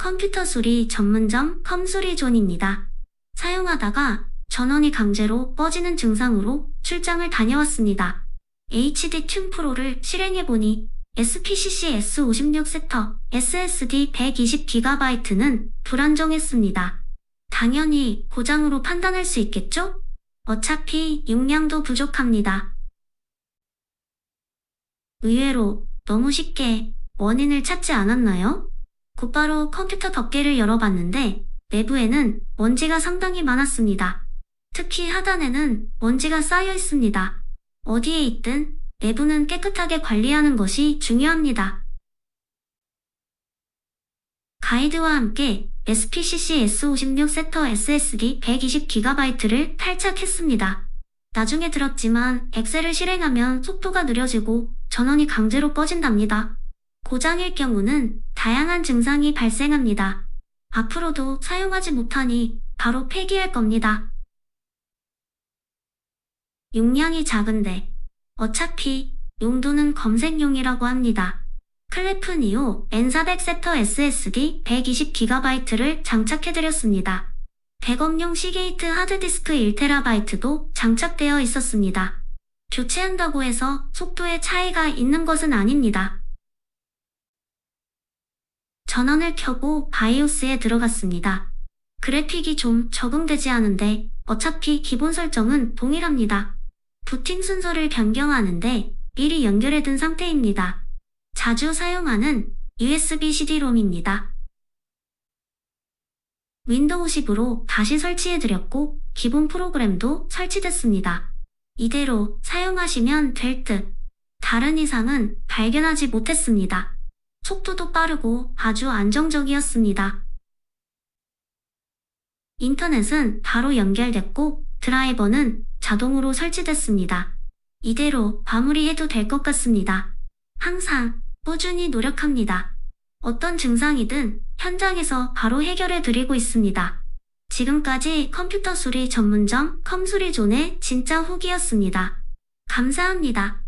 컴퓨터 수리 전문점 컴수리존입니다. 사용하다가 전원이 강제로 꺼지는 증상으로 출장을 다녀왔습니다. HD 튠 프로를 실행해보니 SPCC S56 섹터 SSD 120GB는 불안정했습니다. 당연히 고장으로 판단할 수 있겠죠? 어차피 용량도 부족합니다. 의외로 너무 쉽게 원인을 찾지 않았나요? 곧바로 컴퓨터 덮개를 열어봤는데 내부에는 먼지가 상당히 많았습니다. 특히 하단에는 먼지가 쌓여 있습니다. 어디에 있든 내부는 깨끗하게 관리하는 것이 중요합니다. 가이드와 함께 SPCC S56 섹터 SSD 120GB를 탈착했습니다. 나중에 들었지만 엑셀을 실행하면 속도가 느려지고 전원이 강제로 꺼진답니다. 고장일 경우는 다양한 증상이 발생합니다. 앞으로도 사용하지 못하니 바로 폐기할 겁니다. 용량이 작은데 어차피 용도는 검색용이라고 합니다. 클래프니오 N400 섹터 SSD 120GB를 장착해드렸습니다. 100업용 시게이트 하드디스크 1TB도 장착되어 있었습니다. 교체한다고 해서 속도에 차이가 있는 것은 아닙니다. 전원을 켜고 바이오스에 들어갔습니다. 그래픽이 좀 적응되지 않은데 어차피 기본 설정은 동일합니다. 부팅 순서를 변경하는데 미리 연결해둔 상태입니다. 자주 사용하는 USB CD-ROM입니다. 윈도우 10으로 다시 설치해드렸고 기본 프로그램도 설치됐습니다. 이대로 사용하시면 될 듯. 다른 이상은 발견하지 못했습니다. 속도도 빠르고 아주 안정적이었습니다. 인터넷은 바로 연결됐고 드라이버는 자동으로 설치됐습니다. 이대로 마무리해도 될 것 같습니다. 항상 꾸준히 노력합니다. 어떤 증상이든 현장에서 바로 해결해 드리고 있습니다. 지금까지 컴퓨터 수리 전문점 컴수리존의 진짜 후기였습니다. 감사합니다.